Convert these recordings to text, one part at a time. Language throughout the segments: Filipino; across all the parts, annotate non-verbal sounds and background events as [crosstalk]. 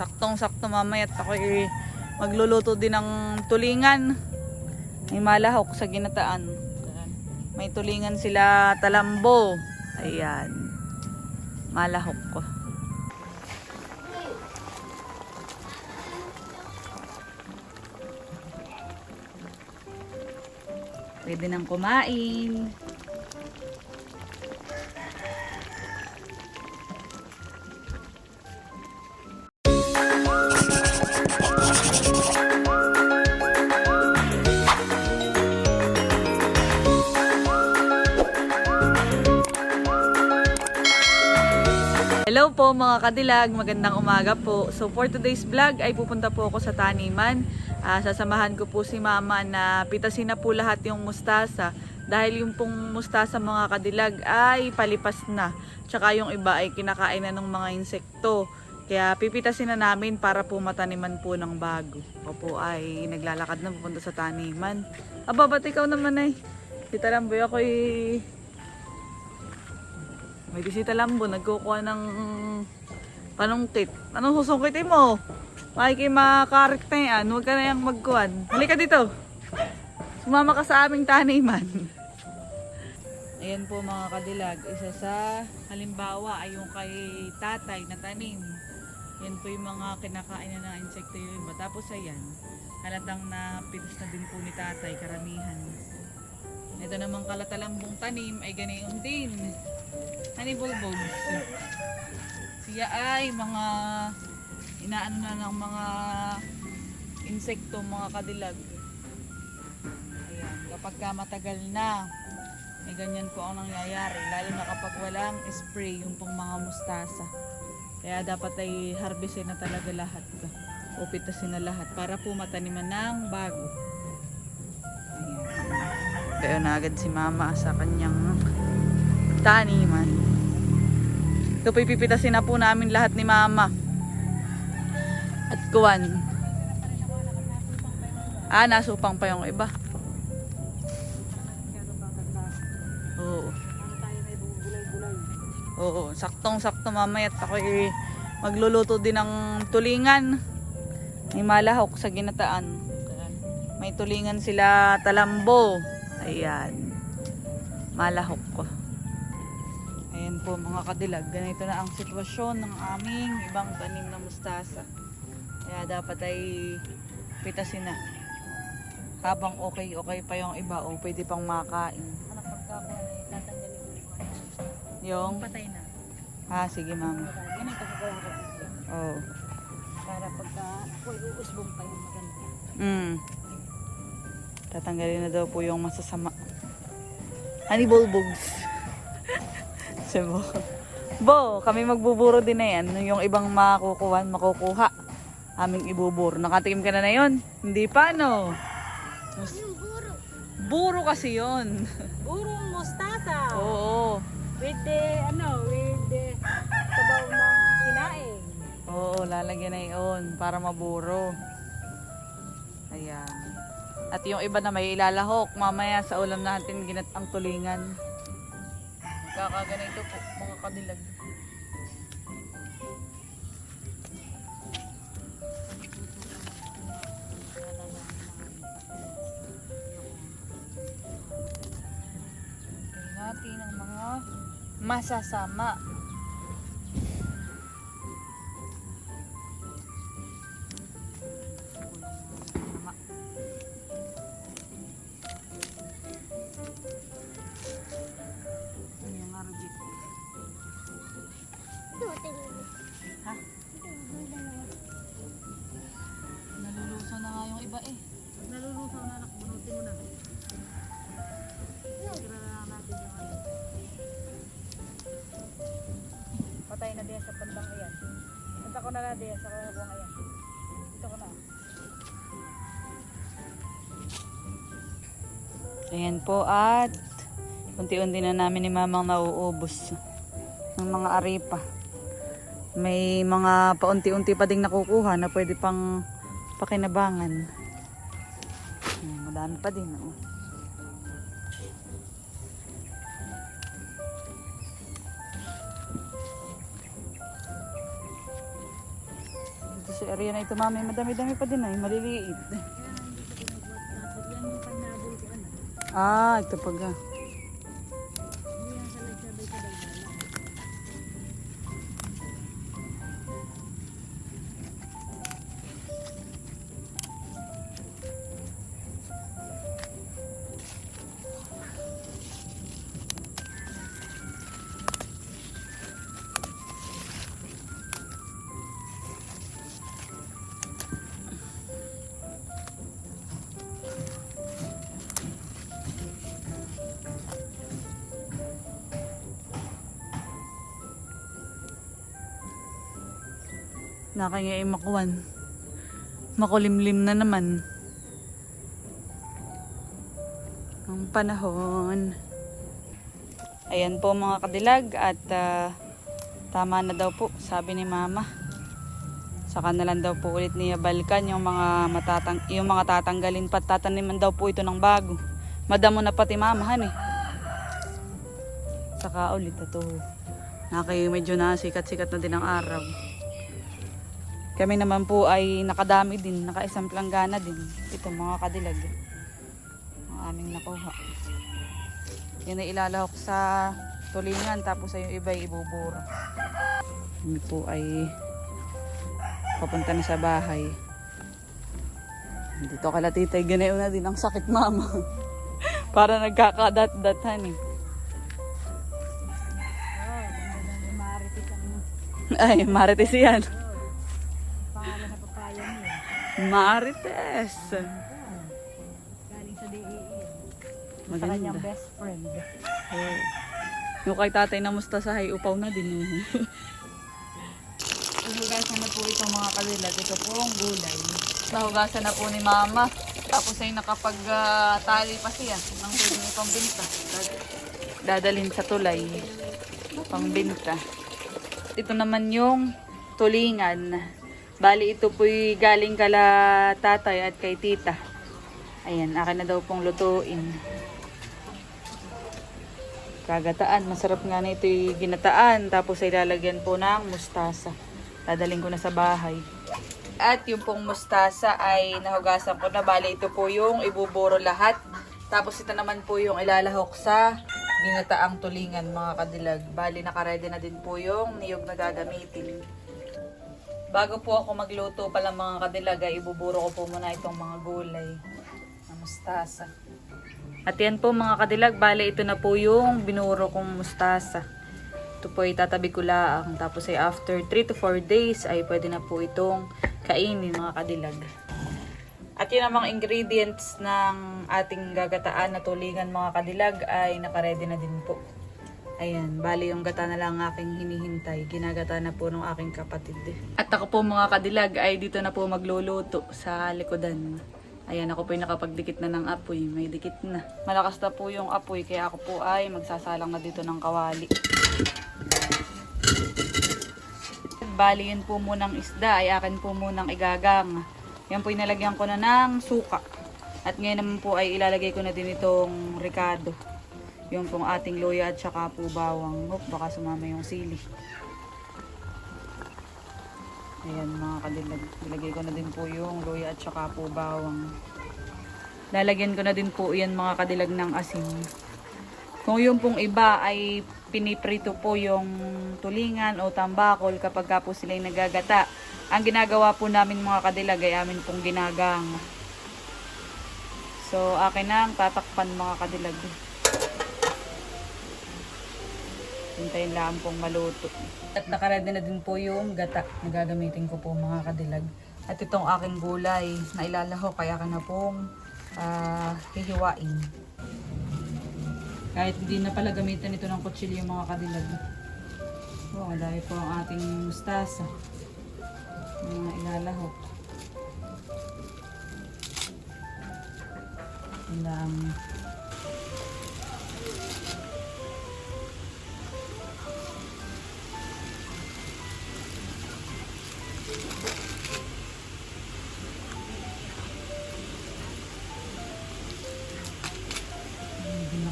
Saktong-sakto mamaya at ako magluluto din ng tulingan. May malahok sa ginataan. May tulingan sila talambo. Ayan. Malahok ko. Pwede nang kumain. Po mga kadilag, magandang umaga po. So for today's vlog ay pupunta po ako sa taniman. Ah, sasamahan ko po si mama na pitasin na po lahat yung mustasa. Dahil yung pong mustasa mga kadilag ay palipas na. Tsaka yung iba ay kinakain na ng mga insekto. Kaya pipitasin na namin para po mataniman po ng bago. Ako po ay naglalakad na pupunta sa taniman. Aba, ba't ikaw naman ay? Kita lang boy, ako may bisita lambo, nagkukuha ng panungkit. Anong susungkitin mo? Makiki makarik na yan. Huwag ka na yung magkuhan. Halika dito. Sumama ka sa aming taniman. [laughs] Ayan po mga kadilag. Isa sa halimbawa ay yung kay tatay na tanim. Yan po yung mga kinakain na ng insekto yung iba. Tapos ayan, halatang na pitas na din po ni tatay karamihan. Ito namang kalatalambong tanim ay ganayon din. Honey bulbugs. Siya ay mga inaano na ng mga insekto, mga kadilag. Ayan, kapag ka matagal na, may ganyan po ang nangyayari. Lalo na kapag walang spray, yung pong mga mustasa. Kaya dapat ay harvestin na talaga lahat. O pitasin na lahat para po mataniman ng bago. Kaya na agad si mama sa kanyang taniman. Ito po ipipitasin na po namin lahat ni mama. At kuwan. Ah, nasupang pa yung iba. Oo. Oo, saktong-sakto mamaya at ako magluluto din ng tulingan. May malahok sa ginataan. May tulingan sila talambo. Ayan. Malahok ko. Ayan po mga kadilag. Ganito na ang sitwasyon ng aming ibang tanim na mustasa. Kaya dapat ay pitasin na. Habang okay, okay pa yung iba o pwede pang makain. Anak pagka ay tatanggalin ko. Yung, Patay na. ah sige mama. Ganito ko ko. Oh. Para pagka uusbong pa yung maganda. Mm. Tatanggalin na daw po yung masasama. Honey bulbugs. Sebo. [laughs] Bo, kami magbuburo din na yan. Yung ibang makukuha, makukuha. Aming ibuburo. Nakatikim ka na na yun? Hindi pa, no? Mus- buro. Buro kasi yon. Burong mustasa. Oo. With the, ano, with the sabaw ng sinaing. Oo, lalagyan na yun para maburo. Ayan. At yung iba na may ilalahok, mamaya sa ulam natin ginat ang tulingan. Kakaganito po, mga kadilag. Natin ang mga masasama. Ko na lang sa kuha ayan. Dito ko na. Ayan po at unti-unti na namin ni mamang nauubos ng mga aripa. May mga paunti-unti pa ding nakukuha na pwede pang pakinabangan. Madami pa din. Oh. Sa area na ito, mami, madami-dami pa din ay, maliliit. Kaya nga hindi ko Nakangay makuwan. Makulimlim na naman. Ang panahon. Ayan po mga kadilag at ah, tama na daw po, sabi ni mama. Saka na lang daw po ulit niya balikan yung mga matatang yung mga tatanggalin pa tataniman daw po ito ng bago. Madamo na pati mamahan eh. Saka ulit ito. Naki medyo na sikat-sikat na din ang araw. Kami naman po ay nakadami din, nakaisang planggana din. Ito mga kadilag. Ang aming nakuha. Yan ay ilalahok sa tulingan tapos ay yung iba ay ibubura. Kami po ay papunta na sa bahay. Dito kala titay, ganayon na din ang sakit mama. [laughs] Para nagkakadat-datan eh. Ay, marites yan. Pangalan na papaya niya. Marites. Galing sa DEE. Sa Maganda. kanyang best friend. Oh. Yung kay tatay na mustasahay, upaw na din. Oh. [laughs] Hugasan na po itong mga kadilag. Ito po ang gulay. Nahugasan na po ni mama. Tapos ay nakapag-tali pa siya ng pwede niya pambinta. Dad- Dadalhin sa tulay. Pambinta. Ito naman yung tulingan. Bali ito po'y galing kala tatay at kay tita. Ayan, akin na daw pong lutuin. Kagataan. Masarap nga na ito yung ginataan. Tapos ay lalagyan po ng mustasa. Dadaling ko na sa bahay. At yung pong mustasa ay nahugasan ko na. Bali ito po yung ibuburo lahat. Tapos ito naman po yung ilalahok sa ginataang tulingan mga kadilag. Bali nakaredy na din po yung niyog na gagamitin. Bago po ako magluto pala mga kadilag ay ibuburo ko po muna itong mga gulay na mustasa. At yan po mga kadilag, bale ito na po yung binuro kong mustasa. Ito po ay tatabi ko laang. Tapos ay after 3 to 4 days ay pwede na po itong kainin mga kadilag. At yun ang mga ingredients ng ating gagataan na tulingan mga kadilag ay nakaredy na din po. Ayan, bali yung gata na lang ang aking hinihintay. Ginagata na po ng aking kapatid. At ako po mga kadilag ay dito na po magluluto sa likodan. Ayan, ako po yung nakapagdikit na ng apoy. May dikit na. Malakas na po yung apoy, kaya ako po ay magsasalang na dito ng kawali. Bali yun po munang isda, ay akin po munang igagang. Yan po inalagyan ko na ng suka. At ngayon naman po ay ilalagay ko na din itong ricado. Yung pong ating loya at saka po bawang. Oop, baka sumama yung sili. Ayan mga kadilag. Ilagay ko na din po yung loya at saka po bawang. Lalagyan ko na din po yan mga kadilag ng asin. Kung yung pong iba ay piniprito po yung tulingan o tambakol kapag ka po sila nagagata. Ang ginagawa po namin mga kadilag ay amin pong ginagang. So akin na ang tatakpan mga kadilag. Hintayin lang pong maluto. At nakaredy na din po yung gata na gagamitin ko po mga kadilag. At itong aking gulay na ilalaho kaya ka na pong ah, hihiwain. Kahit hindi na pala gamitan ito ng kutsilyo mga kadilag. Oh, dahil po ang ating mustasa. Mga ilalahok. Ang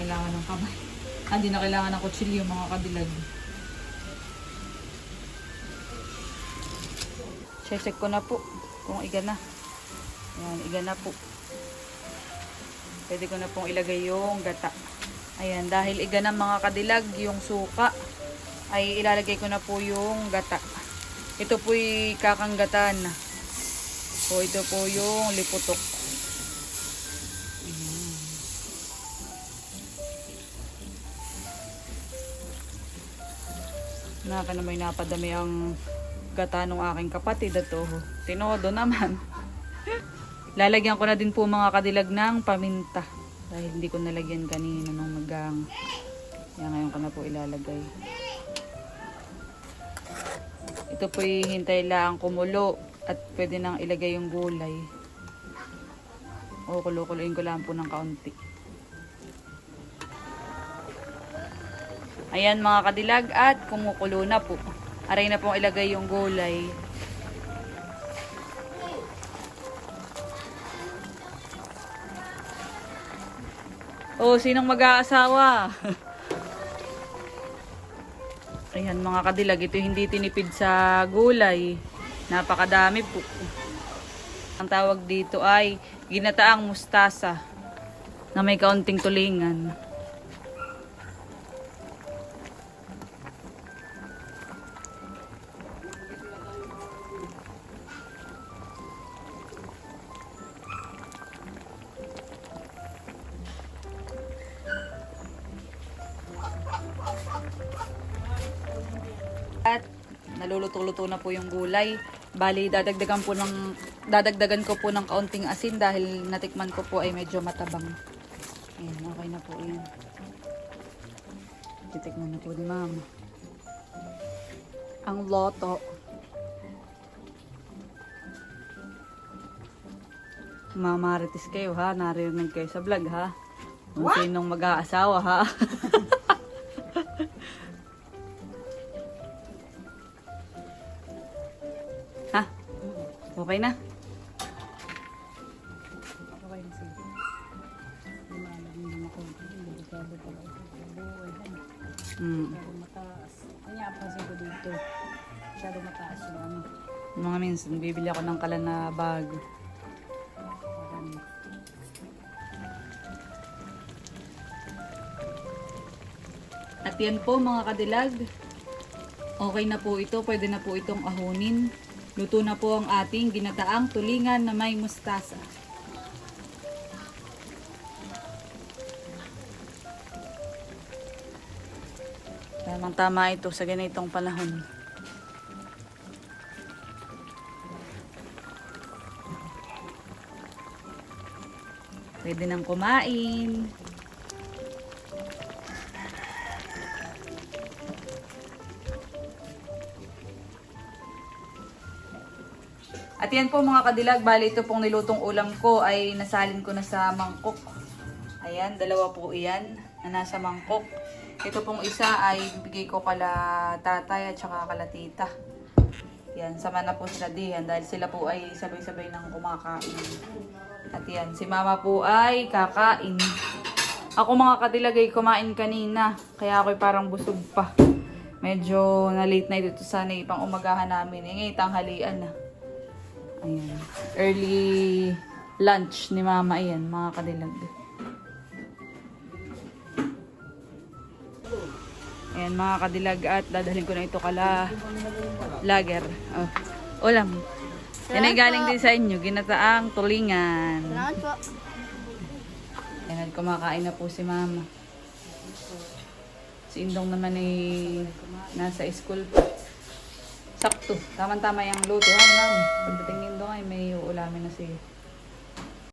kailangan ng kamay. Ah, Hindi na kailangan ng kutsilyo mga kadilag. check ko na po kung iga na. Ayan, iga na po. Pwede ko na pong ilagay yung gata. Ayan, dahil iga na mga kadilag, yung suka, ay ilalagay ko na po yung gata. Ito po'y kakanggatan. So, ito po yung liputok. Naka na may napadami ang gata ng aking kapatid at oh, tinodo naman. [laughs] Lalagyan ko na din po mga kadilag ng paminta. Dahil hindi ko nalagyan kanina nung magang. Kaya ngayon ko na po ilalagay. Ito po hintay lang kumulo at pwede nang ilagay yung gulay. O kulo-kuloyin ko lang po ng kaunti. Ayan mga kadilag at kumukulo na po. Aray na pong ilagay yung gulay. Oh, sinong mag-aasawa? [laughs] Ayan mga kadilag, ito hindi tinipid sa gulay. Napakadami po. Ang tawag dito ay ginataang mustasa na may kaunting tulingan. Naluluto-luto na po yung gulay. Bali, dadagdagan po ng dadagdagan ko po ng kaunting asin dahil natikman ko po ay medyo matabang. Ayan, okay na po yan. Titikman na po ni mama. Ang loto. Mamarites kayo ha, naririnig kayo sa vlog ha. Kung sinong mag-aasawa ha? [laughs] Okay na? Okay na sige. Lumalagyan din ako. Delikado pala ito. Buhay lang. Hmm. Masyado mataas. Kanya ko dito. Masyado mataas yung. Mga minsan, bibili ako ng kalan na. Parang At yan po mga kadilag. Okay na po ito. Pwede na po itong ahunin. Luto na po ang ating ginataang tulingan na may mustasa. Tamang tama ito sa ganitong panahon. Pwede nang kumain. At yan po mga kadilag, bali ito pong nilutong ulam ko ay nasalin ko na sa mangkok. Ayan, dalawa po iyan na nasa mangkok. Ito pong isa ay bibigay ko kala tatay at saka kala tita. Yan, sama na po sila diyan dahil sila po ay sabay-sabay nang kumakain. At yan, si mama po ay kakain. Ako mga kadilag ay kumain kanina, kaya ako'y parang busog pa. Medyo na late na ito sana ipang umagahan namin. Eh, ngayon tanghalian na. Ayan. Early lunch ni mama. Ayan, mga kadilag. Ayan, mga kadilag at dadalhin ko na ito kala lager. Oh. Ulam. Yan ay galing din sa inyo. Ginataang tulingan. Salamat po. Ayan, at kumakain na po si mama. Si Indong naman ay nasa school pa. Sakto. Tama-tama yung luto. Ha, ma'am? Pagdating ni Indong ay may uulamin na siya.